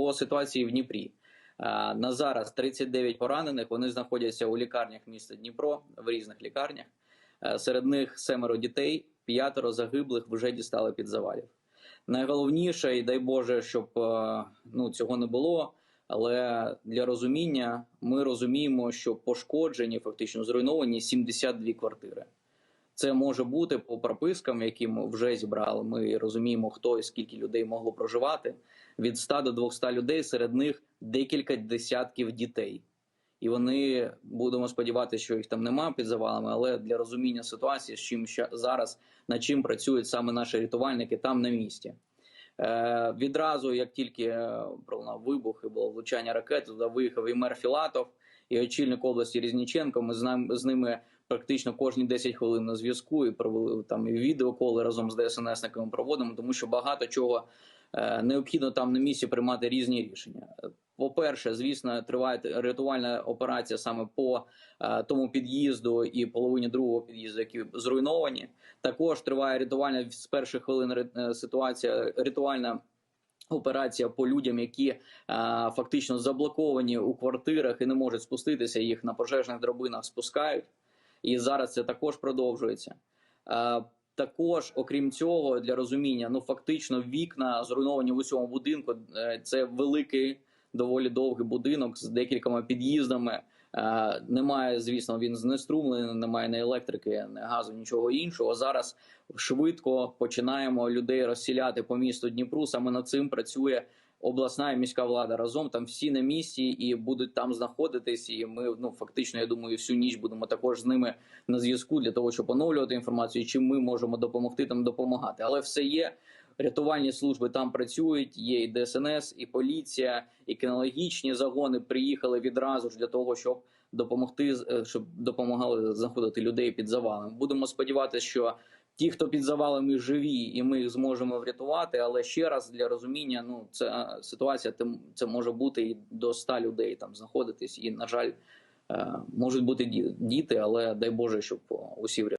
По ситуації в Дніпрі. Е, На зараз 39 поранених. Вони знаходяться у лікарнях міста Дніпро в різних лікарнях. Е, Серед них семеро дітей, п'ятеро загиблих вже дістали під завалів. Найголовніше, і дай Боже, щоб е, ну, цього не було. Але для розуміння ми розуміємо, що пошкоджені, фактично зруйновані 72 квартири. Це може бути по пропискам, які ми вже зібрали. Ми розуміємо, хто і скільки людей могло проживати. Від 100 до 200 людей, серед них декілька десятків дітей. І вони будемо сподіватися, що їх там нема під завалами, але для розуміння ситуації, з чим зараз над чим працюють саме наші рятувальники там на місці. Е, відразу, як тільки е, пролунав вибух і було влучання ракети, туди виїхав і мер Філатов, і очільник області Різніченко. Ми з, ним, з ними практично кожні 10 хвилин на зв'язку і провели там і відеоколи разом з ДСНСниками проводимо, тому що багато чого е, необхідно там на місці приймати різні рішення. По-перше, звісно, триває рятувальна операція саме по е, тому під'їзду і половині другого під'їзду, які зруйновані. Також триває рятувальна з перших хвилин е, ситуація, рятувальна операція по людям, які е, фактично заблоковані у квартирах і не можуть спуститися. Їх на пожежних драбинах спускають. І зараз це також продовжується. Е, також, окрім цього, для розуміння, ну фактично вікна зруйновані в усьому будинку. Е, Це великий, доволі довгий будинок з декількома під'їздами. Е, Немає, звісно, він знеструмлений, немає ні електрики, ні газу, нічого іншого. Зараз швидко починаємо людей розсіляти по місту Дніпру. Саме над цим працює обласна і міська влада разом. Там всі на місці і будуть там знаходитись. І ми ну фактично, я думаю, всю ніч будемо також з ними на зв'язку для того, щоб оновлювати інформацію. Чим ми можемо допомогти там допомагати, але все є. Рятувальні служби там працюють. Є і ДСНС, і поліція, і кінологічні загони приїхали відразу ж для того, щоб допомогти, е, щоб допомагали знаходити людей під завалами. Будемо сподіватися, що ті, хто під завалами живі, і ми їх зможемо врятувати. Але ще раз для розуміння, ну це ситуація, тим- це може бути і до 100 людей там знаходитись. І на жаль, е, можуть бути діти, але дай Боже, щоб усі врятували.